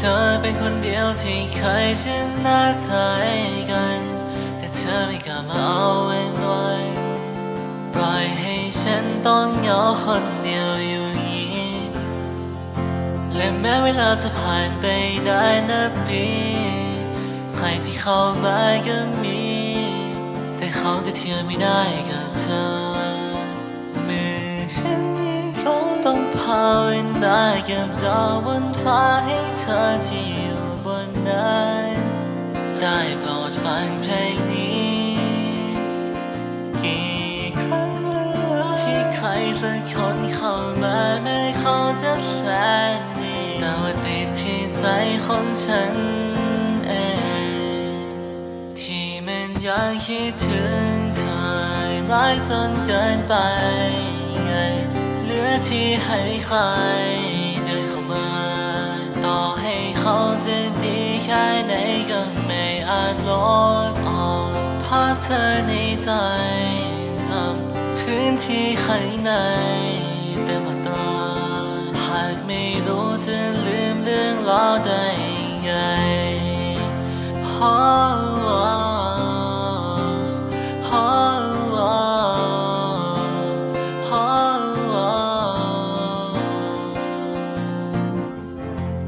ธอเป็นคนเดียวที่เคยชนะใจกัน แต่เธอไม่กล้ามาเอาเองไว้ปล่อยให้ฉันต้องเหงาคนเดียวอยู่นี้และแม้เวลาจะผ่านไปได้นับปี ใครที่เข้ามาก็มี แต่เขาก็เทียมไม่ได้กับเธอเมื่อฉัน วินาเก็บดาวบนฟ้าให้เธอที่อยู่บนนั้นได้โปรดฟังเพลงนี้ กี่ครั้งแล้วที่ใครสักคนเข้ามาแม้เขาจะแสนดีแต่ว่าติดที่ใจของฉันเอง ที่มันยังคิดถึงเธอมากจนเกินไป ที่ให้ใครเดินเข้ามา ต่อให้เขาจะดีแค่ไหนก็ไม่อาจลบออกภาพเธอในใจจำพื้นที่ข้างในเต็มอัตรา หากไม่รู้จะลืมเรื่องราวได้ไง oh,